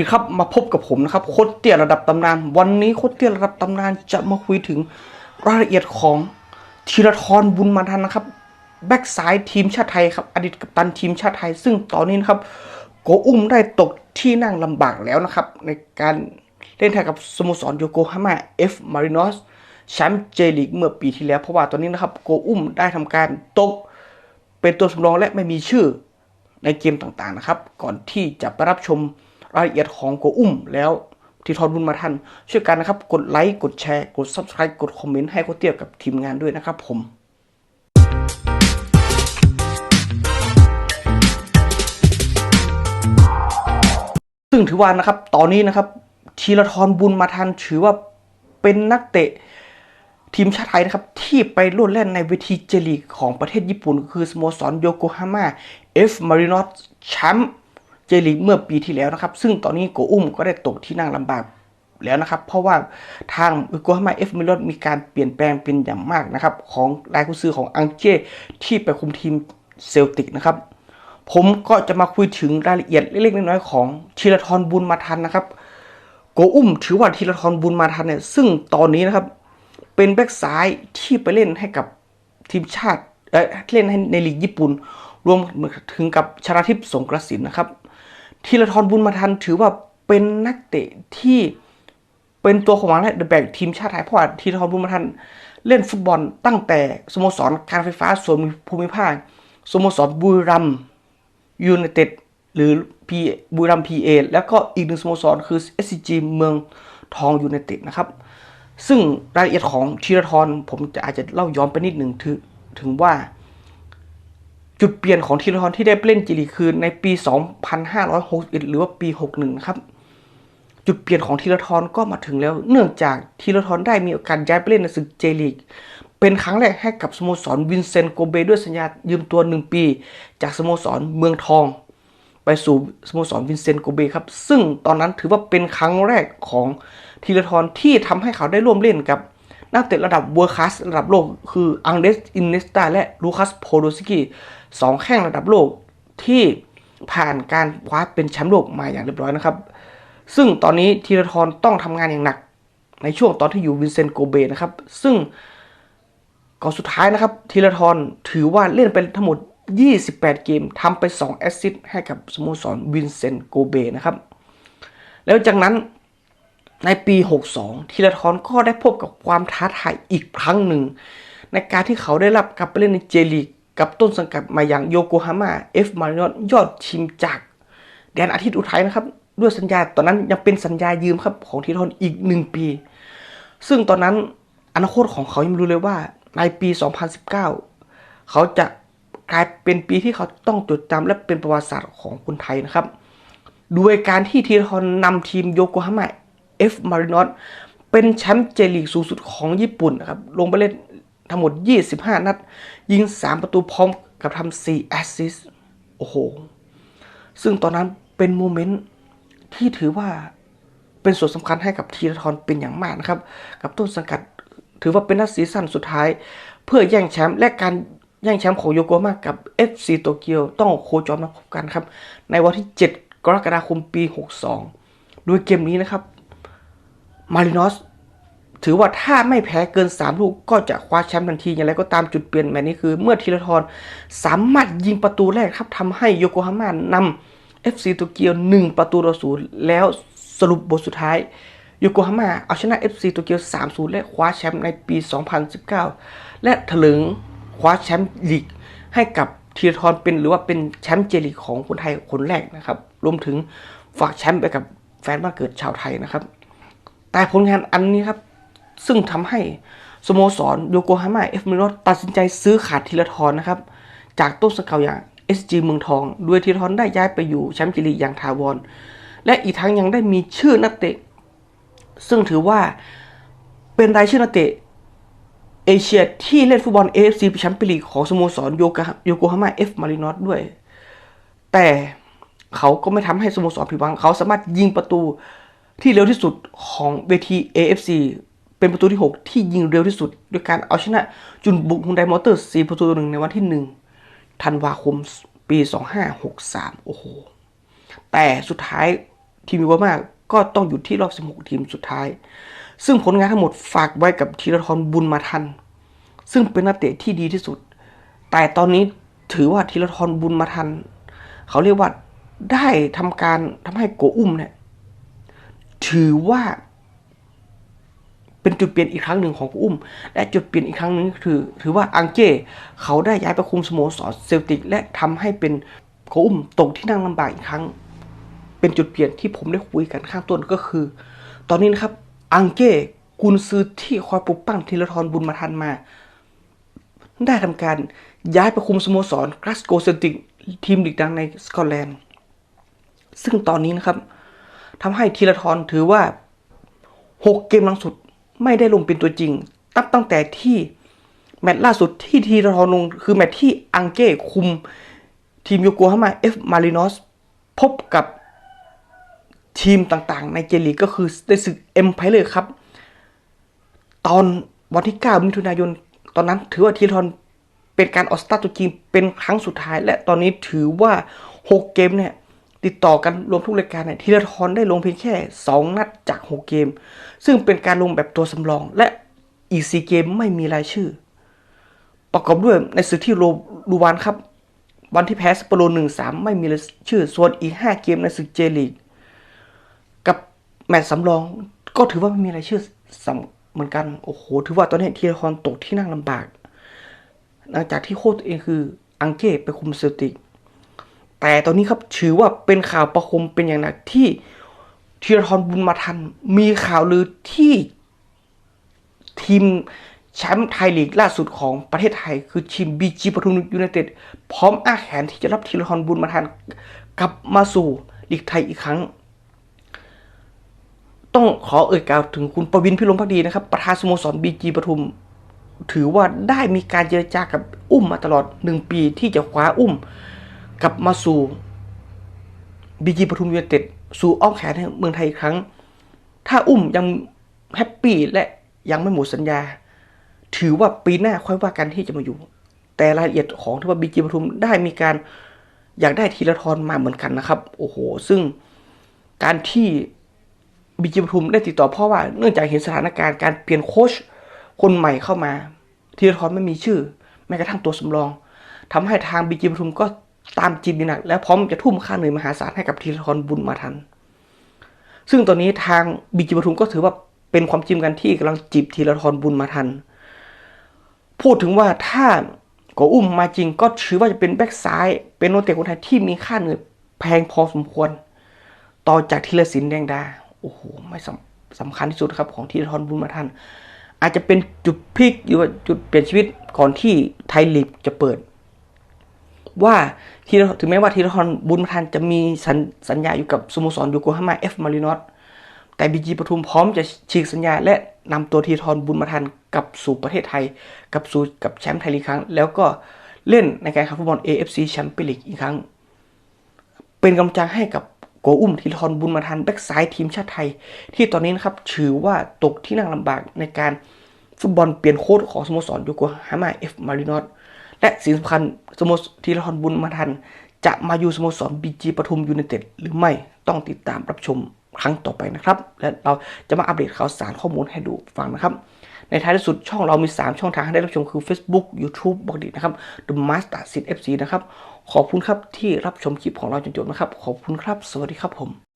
ดีครับมาพบกับผมนะครับโคตรเตี้ยระดับตำนาน วันนี้โคตรเตี้ยระดับตำนานจะมาคุยถึงรายละเอียดของธีรทรบุญมาทันนะครับ แบ็กซ้ายทีมชาติไทยครับ อดีตกัปตันทีมชาติไทย ซึ่งตอนนี้นะครับโกอุ้มได้ตกที่นั่งลำบากแล้วนะครับ ในการเล่นแทนกับสโมสรโยโกฮาม่าเอฟมารินอสแชมป์เจลีกเมื่อปีที่แล้ว เพราะว่าตอนนี้นะครับโกอุ้มได้ทำการตกเป็นตัวสำรองและไม่มีชื่อในเกมต่างๆนะครับ ก่อนที่จะไปรับชม รายละเอียดของโกอุ้มแล้วที่ทอนบุญมาทันช่วยกันนะครับ กดไลค์ กดแชร์ กด Subscribe กดคอมเมนต์ให้โคเตียกับทีมงานด้วยนะครับผมซึ่งถือว่านะครับ ตอนนี้นะครับธีรทรบุญมาทันถือว่าเป็นนักเตะทีมชาติไทยนะครับ ที่ไปโลดแล่นในเวทีเจลีกของประเทศญี่ปุ่น คือสโมสรโยโกฮาม่าเอฟมารินอสแชมป์ เจลีกเมื่อปีที่แล้วนะครับ ซึ่งตอนนี้โกอุ้มก็ได้ตกที่นั่งลำบากแล้วนะครับ เพราะว่าทางโยโกฮามาเอฟมารินอสมีการเปลี่ยนแปลงเป็นอย่างมากนะครับ ของรายคุณซื้อของอังเจที่ไปคุมทีมเซลติกนะครับ ผมก็จะมาคุยถึงรายละเอียดเล็กๆน้อยๆของธีรทรบุญมาทันนะครับ โกอุ้มถือว่าธีรทรบุญมาทันเนี่ยซึ่งตอนนี้นะครับ เป็นแบ็กซ้ายที่ไปเล่นให้กับทีมชาติเอ่อเล่นให้ในลีกญี่ปุ่น รวมถึงกับชนาทิพย์สงกระสินนะครับ ธีรทรบุญมาทันถือว่าเป็นนักเตะที่เป็นตัวของและเดอะแบกทีมชาติไทยเพราะว่าธีรทรบุญมาทันเล่นฟุตบอลตั้งแต่สโมสรการไฟฟ้าส่วนภูมิภาคสโมสรบุรีรัมยูไนเต็ดหรือพีบุรีรัมพีเอแล้วก็อีกหนึ่งสโมสรคือ SCG เมืองทองยูไนเต็ดนะครับ ซึ่งรายละเอียดของธีรทรผมจะอาจจะเล่าย้อนไปนิดหนึ่งถึงถึงว่า จุดเปลี่ยนของธีรทรที่ได้เล่นจีลีกคือในปี 2561 หรือว่าปี 61 ครับ จุดเปลี่ยนของธีรทรก็มาถึงแล้ว เนื่องจากธีรทรได้มีโอกาสย้ายไปเล่นในศึกเจลีก เป็นครั้งแรกให้กับสโมสรวินเซนต์โกเบด้วยสัญญายืมตัว 1 ปี จากสโมสรเมืองทอง ไปสู่สโมสรวินเซนต์โกเบครับ ซึ่งตอนนั้นถือว่าเป็นครั้งแรกของธีรทรที่ทำให้เขาได้ร่วมเล่นกับ นักเตะระดับเวอร์คัสระดับโลก คืออังเดสอินเนสตาและลูคัสโพโดซิกีสองแข้งระดับโลกที่ผ่านการคว้าเป็นแชมป์โลกมาอย่างเรียบร้อยนะครับ ซึ่งตอนนี้ธีรทรต้องทำงานอย่างหนักในช่วงตอนที่อยู่วินเซนต์โกเบนะครับ ซึ่งก่อนสุดท้ายนะครับธีรทรถือว่าเล่นไปทั้งหมด 28 เกมทำไป 2 แอสซิสต์ให้กับสโมสรวินเซนต์โกเบนะครับ แล้วจากนั้น ในปี 62ธีรทรก็ได้พบกับความท้าทายอีกครั้งหนึ่ง ในการที่เขาได้รับกลับไปเล่นในเจลีกกับต้นสังกัดมาอย่างโยโกฮาม่าเอฟมารินอสยอดทีมจาก แดนอาทิตย์อุทัยนะครับ ด้วยสัญญาตอนนั้นยังเป็นสัญญายืมครับของธีรทรอีกหนึ่งปี ซึ่งตอนนั้นอนาคตของเขายังไม่รู้เลยว่าในปี 2019 เขาจะกลายเป็นปีที่เขาต้องจดจำและเป็นประวัติศาสตร์ของคนไทยนะครับด้วยการที่ธีรทรนำทีมโยโกฮาม่า เอฟมารินอสเป็นแชมป์เจลีกสูงสุดของญี่ปุ่นนะครับ ลงไปเล่นทั้งหมด 25 นัด ยิง 3 ประตูพร้อมกับทำ4แอสซิสโอ้โห ซึ่งตอนนั้นเป็นโมเมนต์ที่ถือว่าเป็นส่วนสำคัญให้กับธีรทรเป็นอย่างมากนะครับ กับต้นสังกัดถือว่าเป็นนัดซีซั่นสุดท้าย เพื่อแย่งแชมป์และการแย่งแชมป์ของโยโกฮาม่ากับ FC โตเกียวต้องโคจรมาพบกันครับ ในวันที่ 7 กรกฎาคมปี 62 โดยเกมนี้นะครับ มารินอสถือว่าถ้าไม่แพ้เกิน 3 ลูกก็จะคว้าแชมป์ทันทีอย่างไรก็ตามจุดเปลี่ยนแมตช์นี้คือ เมื่อธีรทรสามารถยิงประตูแรกครับทำให้โยโกฮาม่านำ FC โตเกียว 1 ประตูต่อศูนย์แล้วสรุปบทสุดท้ายโยโกฮาม่าเอาชนะ FC โตเกียว 3-0 และคว้าแชมป์ในปี 2019 และถลึงคว้าแชมป์ลีกให้กับธีรทรเป็นหรือว่าเป็นแชมป์เจลีกของคนไทยคนแรกนะครับ รวมถึงฝากแชมป์ไปกับแฟนบ้านเกิดชาวไทยนะครับ แต่ผลงานอันนี้ครับ ซึ่งทำให้สโมสรโยโกฮาม่าเอฟมิโนตัดสินใจซื้อขาดธีรทรนะครับ จากต้นสังกัดอย่าง SG เมืองทองโดยธีรทรได้ย้ายไปอยู่แชมป์จิลีอย่างถาวร และอีกทั้งยังได้มีชื่อนักเตะ ซึ่งถือว่าเป็นรายชื่อนักเตะเอเชียที่เล่นฟุตบอล AFC แชมเปี้ยนลีกของสโมสรโยโกโยโกฮาม่าเอฟมารินอสด้วย แต่เขาก็ไม่ทำให้สโมสรผิดหวัง เขาสามารถยิงประตู ที่เร็วที่สุดของเวที AFC เป็นประตูที่ 6 ที่ยิงเร็วที่สุด ด้วยการเอาชนะจุนบุกฮุนไดมอเตอร์4ประตูต่อหนึ่งในวันที่ 1 ธันวาคมปี 2563 โอ้โห แต่สุดท้ายทีมยูโกมากก็ต้องอยู่ที่รอบ 16 ทีมสุดท้าย ซึ่งผลงานทั้งหมดฝากไว้กับธีรทรบุญมาทัน ซึ่งเป็นนักเตะที่ดีที่สุด แต่ตอนนี้ถือว่าธีรทรบุญมาทัน เขาเรียกว่าได้ทำการทำให้โกอุ้มเนี่ย ถือว่า เป็นจุดเปลี่ยนอีกครั้งหนึ่งของโกอุ้ม และจุดเปลี่ยนอีกครั้งหนึ่งคือ ถือว่าอังเก้เขาได้ย้ายไปคุมสโมสรเซลติก และทำให้เป็นโกอุ้มตกที่นั่งลำบากอีกครั้ง เป็นจุดเปลี่ยนที่ผมได้คุยกันข้างต้นก็คือ ตอนนี้นะครับ อังเก้กุนซือที่คอยปกปั้งธีรทรบุญมาทันมา ได้ทำการย้ายไปคุมสโมสรกราสโกเซลติกทีมลีกดังในสกอตแลนด์ ซึ่งตอนนี้นะครับ ทำให้ธีรทรถือว่า 6 เกมหลังสุดไม่ได้ลงเป็นตัวจริงตั้งตั้งแต่ที่แมตช์ล่าสุดที่ธีรทรลงคือแมตช์ที่อังเก้คุม ทีมโยโกฮาม่าเอฟมารินอสพบกับทีมต่างๆ ในเจลีกก็คือในศึกเอ็มไพเลยครับ ตอนวันที่ 9 มิถุนายน ตอนนั้นถือว่าธีรทรเป็นการออกสตาร์ทตัวจริงเป็นครั้งสุดท้าย และตอนนี้ถือว่า 6 เกมเนี่ย ติดต่อกันรวมทุกรายการเนี่ยธีรทรได้ลงเพียงแค่ 2 นัดจาก 6 เกม ซึ่งเป็นการลงแบบตัวสำรอง และอีก 4 เกมไม่มีรายชื่อ ประกอบด้วยในศึกที่โรลูวานครับ วันที่แพ้สเปโรหนึ่งสามไม่มีรายชื่อ ส่วนอีก 5 เกมในศึกเจลีก กับแมตช์สำรองก็ถือว่าไม่มีรายชื่อสำเหมือนกัน โอ้โห ถือว่าตอนนี้ธีรทรตกที่นั่งลำบาก หลังจากที่โค้ชตัวเองคืออังเก้ไปคุมเซลติก แต่ตอนนี้ครับถือว่าเป็นข่าวประคมเป็นอย่างหนักที่ธีรทรบุญมาทัน มีข่าวลือที่ทีมแชมป์ไทยลีกล่าสุดของประเทศไทย คือทีมบีจีปทุมยูไนเต็ดพร้อมอ้าแขนที่จะรับธีรทรบุญมาทันกลับมาสู่ลีกไทยอีกครั้ง ต้องขอเอ่ยกล่าวถึงคุณประวินพิรมพักดีนะครับ ประธานสโมสรบีจีปทุม ถือว่าได้มีการเจรจากับอุ้มมาตลอดหนึ่งปีที่จะคว้าอุ้ม กลับมาสู่บีจีปทุมยูไนเต็ดสู่อ้อมแขนให้เมืองไทยอีกครั้ง ถ้าอุ้มยังแฮปปี้และยังไม่หมดสัญญา ถือว่าปีหน้าค่อยว่ากันที่จะมาอยู่ แต่รายละเอียดของที่ว่าบีจีปทุมได้มีการอยากได้ทีละทรมาเหมือนกันนะครับ โอ้โห ซึ่งการที่บีจีปทุมได้ติดต่อเพราะว่าเนื่องจากเห็นสถานการณ์การเปลี่ยนโค้ชคนใหม่เข้ามาทีละทรไม่มีชื่อ แม้กระทั่งตัวสำรองทำให้ทางบีจีปทุมก็ ตามจีบหนักและพร้อมจะทุ่มค่าเหนื่อยมหาศาลให้กับทีละทรบุญมาทัน ซึ่งตอนนี้ทางบีจีปทุมก็ถือว่าเป็นความจริงกันที่กำลังจีบทีละทรบุญมาทัน พูดถึงว่าถ้าก็อุ้มมาจริงก็ถือว่าจะเป็นแบ็กซ้าย เป็นโนเตะคนไทยที่มีค่าเหนื่อยแพงพอสมควร ต่อจากธีรศิลป์แดงดา โอ้โห ไม่สำสำคัญที่สุดครับของธีรทรบุญมาทัน อาจจะเป็นจุดพลิกหรือว่าจุดเปลี่ยนชีวิตก่อนที่ไทยลีกจะเปิด ว่าทีละถึงแม้ว่าธีรทรบุญมาทันจะมีสัญสญญาอยู่กับสโมสรโยโกฮาม่าเอฟมารินอสแต่บีจีปทุมพร้อมจะฉีกสัญญา และนำตัวธีรทรบุญมาทันกลับสู่ประเทศไทยกลับสู่กับแชมป์ไทยลีกครั้ง แล้วก็เล่นในการแข่งขันฟุตบอล AFC แชมเปี้ยนลีกอีกครั้ง เป็นกำลังใจให้กับโกอุ้มธีรทรบุญมาทันแบ็กซ้ายทีมชาติไทย ที่ตอนนี้นะครับถือว่าตกที่นั่งลำบากในการฟุตบอลเปลี่ยนโค้ชของสโมสรโยโกฮาม่าเอฟมารินอส และสิ่งสำคัญสโมสรธีรทรบุญมาทัน จะมาอยู่สโมสรบีจีปทุมยูไนเต็ดหรือไม่ต้องติดตามรับชมครั้งต่อไปนะครับ และเราจะมาอัปเดตข่าวสารข้อมูลให้ดูฟังนะครับ ในท้ายที่สุดช่องเรามี 3 ช่องทางให้ได้รับชมคือ Facebook YouTube บอกดีนะครับ The Master Sit FC นะครับ ขอบคุณครับที่รับชมคลิปของเราจนจบนะครับ ขอบคุณครับ สวัสดีครับผม